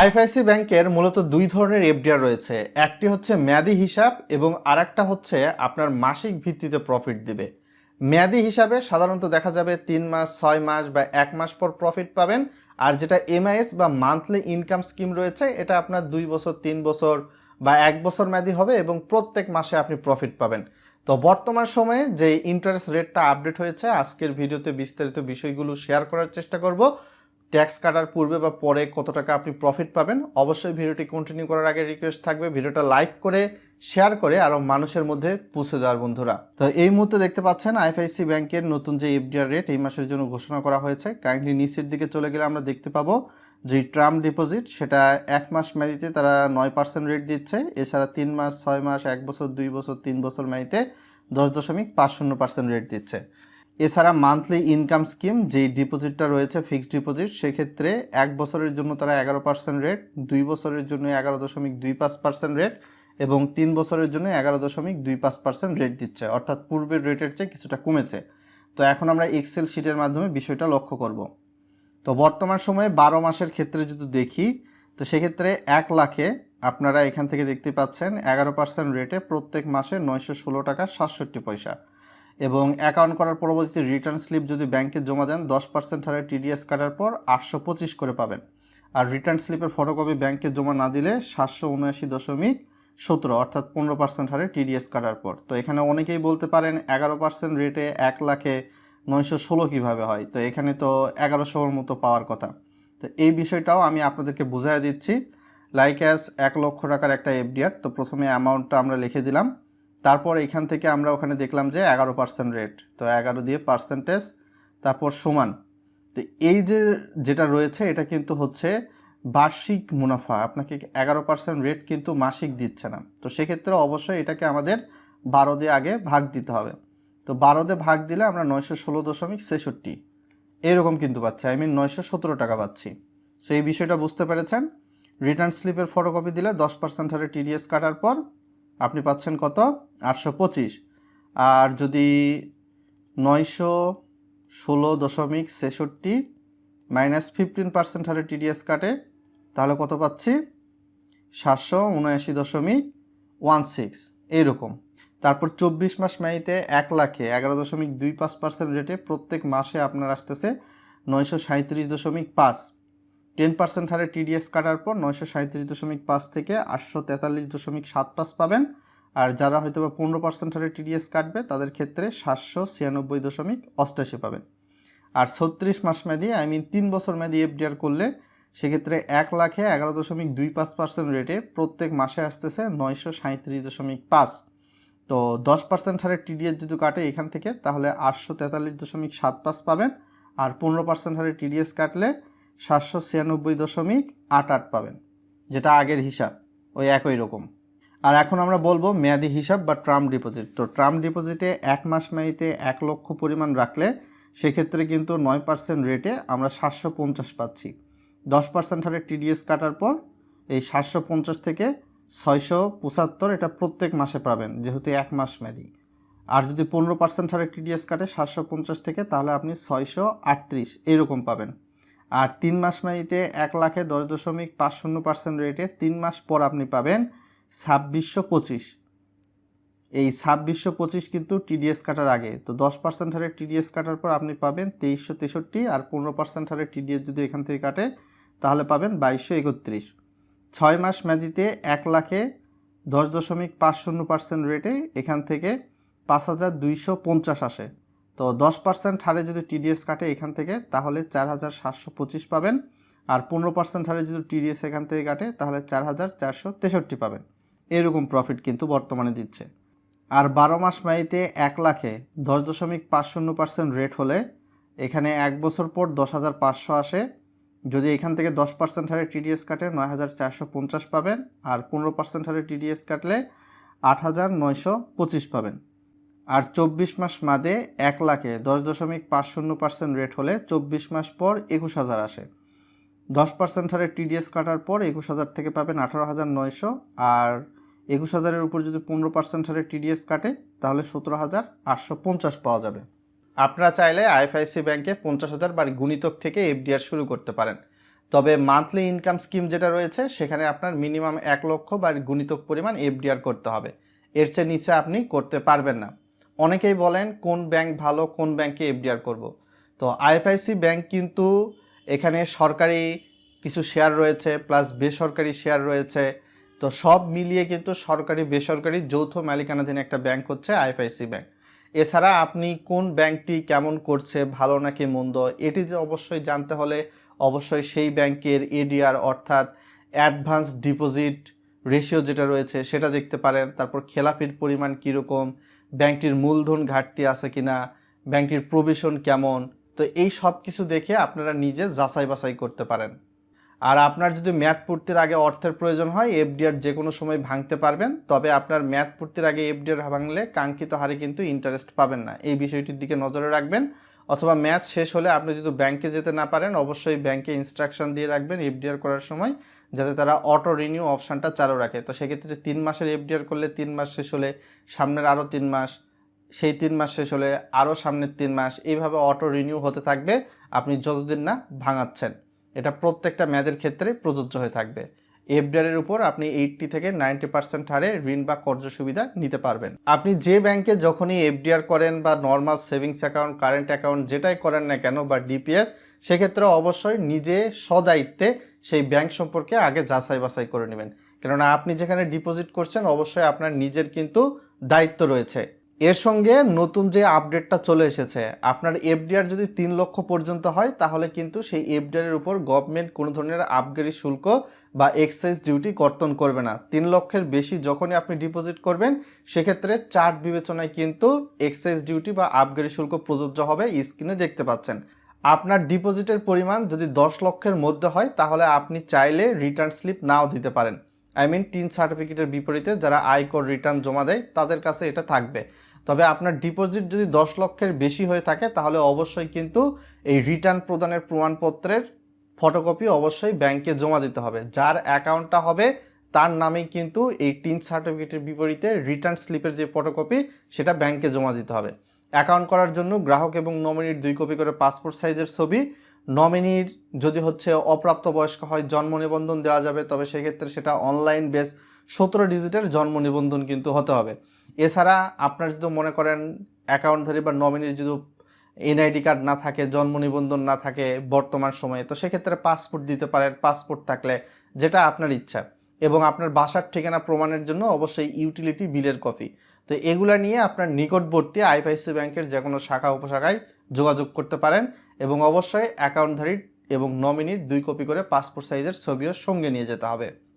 IFIC ব্যাংকের মূলত দুই ধরনের এফডিআর রয়েছে। একটি হচ্ছে মেয়াদি হিসাব এবং আরেকটা হচ্ছে আপনার মাসিক ভিত্তিতে প্রফিট দিবে। মেয়াদি হিসাবে সাধারণত দেখা যাবে তিন মাস, ছয় মাস বা এক মাস পর প্রফিট পাবেন। আর যেটা এমআইএস বা মান্থলি ইনকাম স্কিম রয়েছে, এটা আপনার দুই বছর, তিন বছর বা এক বছর মেয়াদি হবে এবং প্রত্যেক মাসে আপনি প্রফিট পাবেন। তো বর্তমান সময়ে যে ইন্টারেস্ট রেটটা আপডেট হয়েছে, আজকের ভিডিওতে বিস্তারিত বিষয়গুলো শেয়ার করার চেষ্টা করব। ট্যাক্স কাটার পূর্বে বা পরে কত টাকা আপনি প্রফিট পাবেন, অবশ্যই ভিডিওটি কন্টিনিউ করার আগে রিকোয়েস্ট থাকবে। ভিডিওটা লাইক করে শেয়ার করে আরও মানুষের মধ্যে পৌঁছে দেওয়ার বন্ধুরা। তো এই মুহূর্তে দেখতে পাচ্ছেন আইএফআইসি ব্যাংকের নতুন যে এফডিআর রেট এই মাসের জন্য ঘোষণা করা হয়েছে। কাইন্ডলি নিচের দিকে চলে গেলে আমরা দেখতে পাবো যে ট্রাম ডিপোজিট সেটা এক মাস মেয়াদিতে তারা নয় পার্সেন্ট রেট দিচ্ছে। এছাড়া তিন মাস, ছয় মাস, এক বছর, দুই বছর, তিন বছর মেয়াদিতে দশ দশমিক পাঁচ শূন্য পার্সেন্ট রেট দিচ্ছে। এছাড়া মান্থলি ইনকাম স্কিম যেই ডিপোজিটটা রয়েছে ফিক্সড ডিপোজিট সেক্ষেত্রে এক বছরের জন্য তারা এগারো পার্সেন্ট রেট দুই বছরের জন্য এগারো দশমিক দুই পাঁচ পার্সেন্ট রেট এবং তিন বছরের জন্য এগারো দশমিক দুই পাঁচ পার্সেন্ট রেট দিচ্ছে। অর্থাৎ পূর্বের রেটের চেয়ে কিছুটা কমেছে। তো এখন আমরা এক্সেল শিটের মাধ্যমে বিষয়টা লক্ষ্য করব। তো বর্তমান সময়ে বারো মাসের ক্ষেত্রে যদি দেখি, তো সেক্ষেত্রে এক লাখে আপনারা এখান থেকে দেখতে পাচ্ছেন এগারো পার্সেন্ট রেটে প্রত্যেক মাসে নয়শো ষোলো টাকা সাতষট্টি পয়সা। এবং অ্যাকাউন্ট করার পরবর্তীতে রিটার্ন স্লিপ যদি ব্যাংকে জমা দেন, দশ পার্সেন্ট হারে টিডিএস কাটার পর আটশো পঁচিশ করে পাবেন। আর রিটার্ন স্লিপের ফটোকপি ব্যাংকে জমা না দিলে সাতশো উনআশি দশমিক সতেরো, অর্থাৎ পনেরো পার্সেন্ট হারে টিডিএস কাটার পর। তো এখানে অনেকেই বলতে পারেন এগারো পার্সেন্ট রেটে এক লাখে নয়শো ষোলো কীভাবে হয়? তো এখানে তো এগারোশোর মতো পাওয়ার কথা। তো এই বিষয়টাও আমি আপনাদেরকে বুঝাই দিচ্ছি। লাইক অ্যাজ এক লক্ষ টাকার একটা এফডিআর তো প্রথমে অ্যামাউন্টটা আমরা লিখে দিলাম। তারপর এখান থেকে আমরা ওখানে দেখলাম যে এগারো পার্সেন্ট রেট তো এগারো দিয়ে পার্সেন্টেজ তারপর সমান। তো এই যে যেটা রয়েছে, এটা কিন্তু হচ্ছে বার্ষিক মুনাফা। আপনাকে এগারো পার্সেন্ট রেট কিন্তু মাসিক দিচ্ছে না। তো সেক্ষেত্রে অবশ্যই এটাকে আমাদের বারো দিয়ে আগে ভাগ দিতে হবে। তো বারো দিয়ে ভাগ দিলে আমরা নয়শো ষোলো দশমিক ছেষট্টি। এরকম কিন্তু পাচ্ছি। আই মিন নয়শো সতেরো টাকা পাচ্ছি। সেই বিষয়টা বুঝতে পেরেছেন? রিটার্ন স্লিপের ফটোকপি দিলে দশ পার্সেন্ট হারে টিডিএস কাটার পর আপনি পাচ্ছেন কত? আটশো পঁচিশ। আর যদি নয়শো ষোলো দশমিক ছেষট্টি মাইনাস ফিফটিন পার্সেন্ট হারে টিডিএস কাটে, তাহলে কত পাচ্ছি? সাতশো উনআশি দশমিক ওয়ান সিক্স। এইরকম। তারপর চব্বিশ মাস মেয়াদিতে এক লাখে এগারো দশমিক দুই পাঁচ পার্সেন্ট রেটে প্রত্যেক মাসে আপনার আসতেছে নয়শো সাঁত্রিশ দশমিক পাঁচ। টেন পার্সেন্ট হারে টিডিএস কাটার পর নয়শো সাঁত্রিশ দশমিক পাঁচ থেকে আটশো তেতাল্লিশ দশমিক সাত পাঁচ পাবেন। আর যারা হয়তো বা পনেরো পার্সেন্ট হারে টিডিএস কাটবে, তাদের ক্ষেত্রে সাতশো ছিয়ানব্বই দশমিক অষ্টাশি পাবেন। আর ছত্রিশ মাস মেয়াদি আই মিন তিন বছর মেয়াদি এফডিআর করলে সেক্ষেত্রে এক লাখে এগারো দশমিক দুই পাঁচ পার্সেন্ট রেটে প্রত্যেক মাসে আসতেছে নয়শো সাঁত্রিশ দশমিক পাঁচ। তো দশ পার্সেন্ট হারে টিডিএস যদি কাটে এখান থেকে, তাহলে আটশো তেতাল্লিশ দশমিক সাত পাঁচ পাবেন। আর পনেরো পার্সেন্ট হারে টিডিএস কাটলে সাতশো ছিয়ানব্বই দশমিক আট আট পাবেন, যেটা আগের হিসাব, ওই একই রকম। আর এখন আমরা বলব মেয়াদি হিসাব বা ট্রাম ডিপোজিট। তো ট্রাম ডিপোজিটে এক মাস মেয়াদিতে এক লক্ষ পরিমাণ রাখলে সেক্ষেত্রে কিন্তু নয় পার্সেন্ট রেটে আমরা সাতশো পঞ্চাশ পাচ্ছি। দশ পার্সেন্ট হারে টিডিএস কাটার পর এই সাতশো পঞ্চাশ থেকে ছয়শো পঁচাত্তর এটা প্রত্যেক মাসে পাবেন, যেহেতু এক মাস মেয়াদি। আর যদি পনেরো পার্সেন্ট হারে টিডিএস কাটে সাতশো পঞ্চাশ থেকে, তাহলে আপনি ছয়শো আটত্রিশ এরকম পাবেন। আর তিন মাস মেয়াদিতে এক লাখে দশ দশমিক পাঁচ শূন্য পার্সেন্ট রেটে তিন মাস পর আপনি পাবেন ছাব্বিশশো পঁচিশ। এই ছাব্বিশশো পঁচিশ কিন্তু টিডিএস কাটার আগে। তো দশ পার্সেন্ট হারে টিডিএস কাটার পর আপনি পাবেন তেইশশো তেষট্টি আর পনেরো পার্সেন্ট হারে টিডিএস যদি এখান থেকে কাটে, তাহলে পাবেন বাইশশো একত্রিশ। ছয় মাস মেয়াদিতে এক লাখে দশ দশমিক পাঁচ শূন্য পার্সেন্ট রেটে এখান থেকে পাঁচ হাজার দুইশো পঞ্চাশ আসে। তো দশ পার্সেন্ট হারে যদি টিডিএস কাটে এখান থেকে, তাহলে চার হাজার সাতশো পঁচিশ পাবেন। আর পনেরো পার্সেন্ট হারে যদি টিডিএস এখান থেকে কাটে, তাহলে চার হাজার চারশো তেষট্টি পাবেন। এরকম প্রফিট কিন্তু বর্তমানে দিচ্ছে। আর বারো মাস মেয়াদিতে এক লাখে দশ দশমিক পাঁচ শূন্য পার্সেন্ট রেট হলে এখানে এক বছর পর দশ হাজার পাঁচশো আসে। যদি এখান থেকে দশ পার্সেন্ট হারে টিডিএস কাটে, নয় হাজার চারশো পঞ্চাশ পাবেন। আর পনেরো পার্সেন্ট হারে টিডিএস কাটলে আট হাজার নয়শো পঁচিশ পাবেন। আর চব্বিশ মাস মাদে এক লাখে দশ দশমিক পাঁচ শূন্য পার্সেন্ট রেট হলে চব্বিশ মাস পর একুশ হাজার আসে। দশ পার্সেন্ট হারে টিডিএস কাটার পর একুশ হাজার থেকে পাবেন আঠারো হাজার নয়শো। আর একুশ হাজারের উপর যদি পনেরো পার্সেন্ট হারে টিডিএস কাটে, তাহলে সতেরো হাজার আটশো পঞ্চাশ পাওয়া যাবে। আপনারা চাইলে আইএফআইসি ব্যাংকে পঞ্চাশ হাজার বা গুণিতক থেকে এফডিআর শুরু করতে পারেন। তবে মান্থলি ইনকাম স্কিম যেটা রয়েছে, সেখানে আপনার মিনিমাম এক লক্ষ বা গুণিতক পরিমাণ এফডিআর করতে হবে। এর চেয়ে নিচে আপনি করতে পারবেন না। অনেকেই বলেন কোন ব্যাংক ভালো, কোন ব্যাংকে এফডিআর করব। তো আইএফআইসি ব্যাংক কিন্তু এখানে সরকারি কিছু শেয়ার রয়েছে প্লাস বেসরকারি শেয়ার রয়েছে। তো সব মিলিয়ে কিন্তু সরকারি, বেসরকারি যৌথ মালিকানাধীন একটা ব্যাংক হচ্ছে আইএফআইসি ব্যাংক এছাড়া আপনি কোন ব্যাংকটি কেমন করছে, ভালো নাকি মন্দ, এটি যে অবশ্যই জানতে হলে অবশ্যই সেই ব্যাংকের এডিআর অর্থাৎ অ্যাডভান্স ডিপোজিট রেশিও যেটা রয়েছে সেটা দেখতে পারেন। তারপর খেলাপির পরিমাণ কীরকম ব্যাংকটির মূলধন ঘাটতি আছে কিনা, ব্যাংকটির প্রভিশন কেমন? তো এই সব কিছু দেখে আপনারা নিজে যাচাই বাছাই করতে পারেন। আর আপনার যদি ম্যাথ পূর্তির আগে অর্থের প্রয়োজন হয় এফডিআর যে কোনো সময় ভাঙতে পারবেন, তবে আপনার ম্যাথ পূর্তির আগে এফডিআর ভাঙলে কাঙ্ক্ষিত হারে কিন্তু ইন্টারেস্ট পাবেন না। এই বিষয়টির দিকে নজরে রাখবেন, অথবা ম্যাথ শেষ হলে আপনি যদি ব্যাংকে যেতে না পারেন, অবশ্যই ব্যাংকে ইনস্ট্রাকশন দিয়ে রাখবেন এফডিআর করার সময়। যাতে তারা অটো রিনিউ অপশানটা চালু রাখে। তো সেক্ষেত্রে তিন মাসের এফডিআর করলে তিন মাস শেষ হলে সামনের আরও তিন মাস, সেই তিন মাস শেষ হলে আরও সামনের তিন মাস, এইভাবে অটো রিনিউ হতে থাকবে। আপনি যতদিন না ভাঙাচ্ছেন, এটা প্রত্যেকটা মেয়াদের ক্ষেত্রে প্রযোজ্য হয়ে থাকবে। এফডিআর উপর আপনি এইটটি থেকে নাইনটি পার্সেন্ট হারে ঋণ বা কর্য সুবিধা নিতে পারবেন। আপনি যে ব্যাংকে যখনই এফডিআর করেন বা normal savings account current account যেটাই করেন না কেন বা ডিপিএস সেক্ষেত্রে অবশ্যই নিজে সদায়িত্বে সেই ব্যাংক সম্পর্কে আগে যাচাই বাছাই করে নেবেন। কেননা আপনি যেখানে ডিপোজিট করছেন, অবশ্যই আপনার নিজের কিন্তু দায়িত্ব রয়েছে। এর সঙ্গে নতুন যে আপডেটটা চলে এসেছে, আপনার এফডিআর যদি তিন লক্ষ পর্যন্ত হয়, তাহলে কিন্তু সেই এফডিআর এর উপর গভর্নমেন্ট কোনো ধরনের আবগারি শুল্ক বা এক্সাইজ ডিউটি কর্তন করবে না। তিন লক্ষের বেশি যখনই আপনি ডিপোজিট করবেন, সেক্ষেত্রে চার্ট বিবেচনায় কিন্তু এক্সাইজ ডিউটি বা আবগারি শুল্ক প্রযোজ্য হবে স্ক্রিনে দেখতে পাচ্ছেন। আপনার ডিপোজিটের পরিমাণ যদি দশ লক্ষের মধ্যে হয়, তাহলে আপনি চাইলে রিটার্ন স্লিপ নাও দিতে পারেন। আই মিন টিন সার্টিফিকেটের বিপরীতে যারা আয়কর রিটার্ন জমা দেয়, তাদের কাছে এটা থাকবে। তবে আপনার ডিপোজিট যদি দশ লক্ষের বেশি হয়ে থাকে, তাহলে অবশ্যই কিন্তু এই রিটার্ন প্রদানের প্রমাণপত্রের ফটোকপি অবশ্যই ব্যাংকে জমা দিতে হবে। যার অ্যাকাউন্টটা হবে, তার নামেই কিন্তু এই টিন সার্টিফিকেটের বিপরীতে রিটার্ন স্লিপের যে ফটোকপি সেটা ব্যাংকে জমা দিতে হবে। অ্যাকাউন্ট করার জন্য গ্রাহক এবং নমিনির দুই কপি করে পাসপোর্ট সাইজের ছবি। নমিনির যদি হচ্ছে অপ্রাপ্ত বয়স্ক হয়, জন্ম নিবন্ধন দেওয়া যাবে, তবে সেক্ষেত্রে সেটা অনলাইন বেস সতেরো ডিজিটের জন্ম নিবন্ধন কিন্তু হতে হবে। এছাড়া আপনার যদি মনে করেন অ্যাকাউন্টধারী বা নমিনির যদি এনআইডি কার্ড না থাকে, জন্ম নিবন্ধন না থাকে বর্তমান সময়ে, তো সেক্ষেত্রে পাসপোর্ট দিতে পারেন পাসপোর্ট থাকলে যেটা আপনার ইচ্ছা। এবং আপনার বাসার ঠিকানা প্রমাণের জন্য অবশ্যই ইউটিলিটি বিলের কপি তো এগুলা নিয়ে আপনার নিকটবর্তী আইপিআইসি ব্যাংকের যে কোনো শাখা উপশাখায় যোগাযোগ করতে পারেন এবং অবশ্যই অ্যাকাউন্টধারী এবং নমিনির দুই কপি করে পাসপোর্ট সাইজের ছবিও সঙ্গে নিয়ে যেতে হবে।